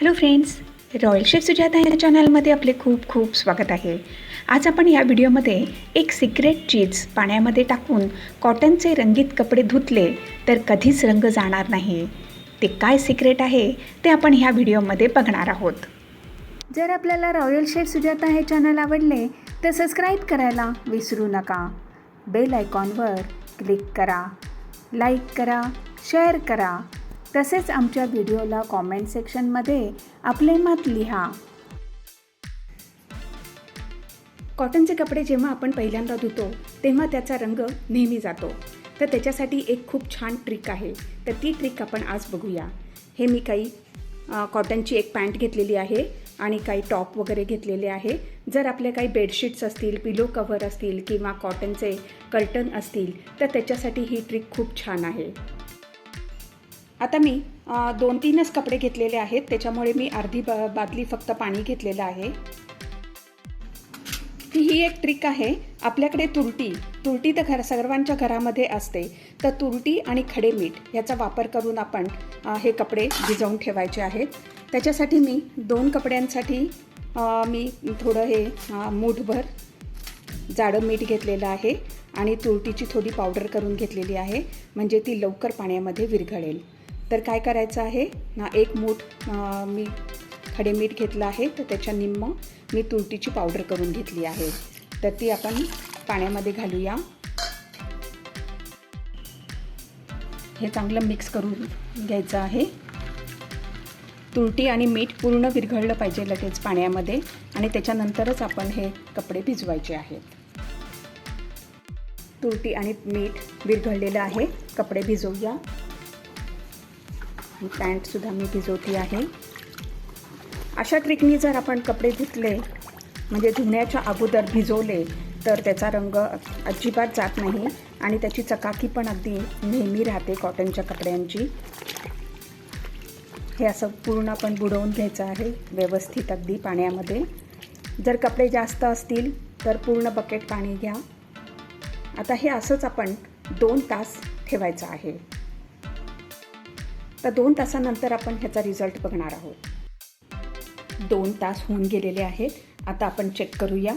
Hello friends royal chef Sujata या चॅनलमध्ये आपले खूप खूप स्वागत आहे. आज आपण या व्हिडिओमध्ये एक सिक्रेट चीज पाण्यामध्ये टाकून कॉटनचे रंगीत कपडे धुतले तर कधीच रंग जाणार नाही. ते काय सिक्रेट आहे ते आपण ह्या व्हिडिओमध्ये बघणार आहोत. जर आपल्याला रॉयल शेफ सुजाता हे चॅनल आवडले तर सबस्क्राईब करायला विसरू नका. बेल आयकॉनवर क्लिक करा लाईक करा शेअर करा. तसेच आमच्या व्हिडिओला कॉमेंट सेक्शनमध्ये आपले मत लिहा. कॉटनचे कपडे जेव्हा आपण पहिल्यांदा धुतो तेव्हा त्याचा रंग नेहमी जातो. तर त्याच्यासाठी एक खूप छान ट्रिक आहे. तर ती ट्रिक आपण आज बघूया. हे मी काही कॉटनची एक पॅन्ट घेतलेली आहे आणि काही टॉप वगैरे घेतलेले आहे. जर आपले काही बेडशीट्स असतील पिलो कव्हर असतील किंवा कॉटनचे कर्टन असतील तर त्याच्यासाठी ही ट्रिक खूप छान आहे. आता मी दोन तीनच कपडे घेतलेले आहेत. त्याच्यामुळे मी अर्धी ब बादली फक्त पाणी घेतलेलं आहे. ही एक ट्रिक आहे. आपल्याकडे तुरटी तुरटी तर घर सर्वांच्या घरामध्ये असते. तर तुरटी आणि खडे मीठ याचा वापर करून आपण हे कपडे भिजवून ठेवायचे आहेत. त्याच्यासाठी मी दोन कपड्यांसाठी मी थोडं हे मूठभर जाडं मीठ घेतलेलं आहे. आणि तुरटीची थोडी पावडर करून घेतलेली आहे. म्हणजे ती लवकर पाण्यामध्ये विरघळेल. तर काय करायचं आहे ना एक मूठ मी खडे मीठ घेतलं आहे तर त्याच्या निम्म मी तुरटीची पावडर करून घेतली आहे. तर ती आपण पाण्यामध्ये घालूया. हे चांगलं मिक्स करून घ्यायचं आहे. तुरटी आणि मीठ पूर्ण विरघळलं पाहिजे लगेच पाण्यामध्ये आणि त्याच्यानंतरच आपण हे कपडे भिजवायचे आहेत. तुरटी आणि मीठ विरघळलेलं आहे. कपडे भिजवूया. पॅन्टसुद्धा मी भिजवती आहे. अशा ट्रिकनी जर आपण कपडे धुतले म्हणजे धुण्याच्या अगोदर भिजवले तर त्याचा रंग अजिबात जात नाही आणि त्याची चकाकी पण अगदी नेहमी राहते कॉटनच्या कपड्यांची. हे असं पूर्ण आपण बुडवून घ्यायचं आहे व्यवस्थित अगदी पाण्यामध्ये. जर कपडे जास्त असतील तर पूर्ण बकेट पाणी घ्या. आता हे असंच आपण दोन तास ठेवायचं आहे. तर दोन तासानंतर आपण ह्याचा रिझल्ट बघणार आहोत. दोन तास होऊन गेलेले आहेत. आता आपण चेक करूया.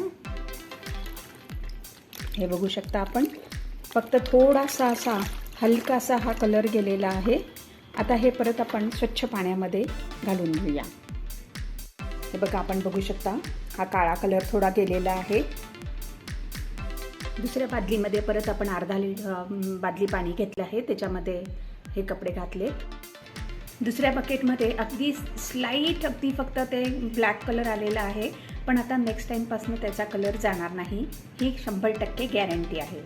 हे बघू शकता आपण. फक्त थोडासा असा हलकासा हा कलर गेलेला आहे. आता हे परत आपण स्वच्छ पाण्यामध्ये घालून घेऊया. हे बघा आपण बघू शकता हा काळा कलर थोडा गेलेला आहे. दुसऱ्या बादलीमध्ये परत आपण अर्धा लिटर बादली पाणी घेतलं आहे. त्याच्यामध्ये हे कपडे घातले. दुसऱ्या बकेटमध्ये अगदी स्लाईट अगदी फक्त ते ब्लॅक कलर आलेला आहे. पण आता नेक्स्ट टाईमपासून त्याचा कलर जाणार नाही. ही शंभर टक्के गॅरंटी आहे.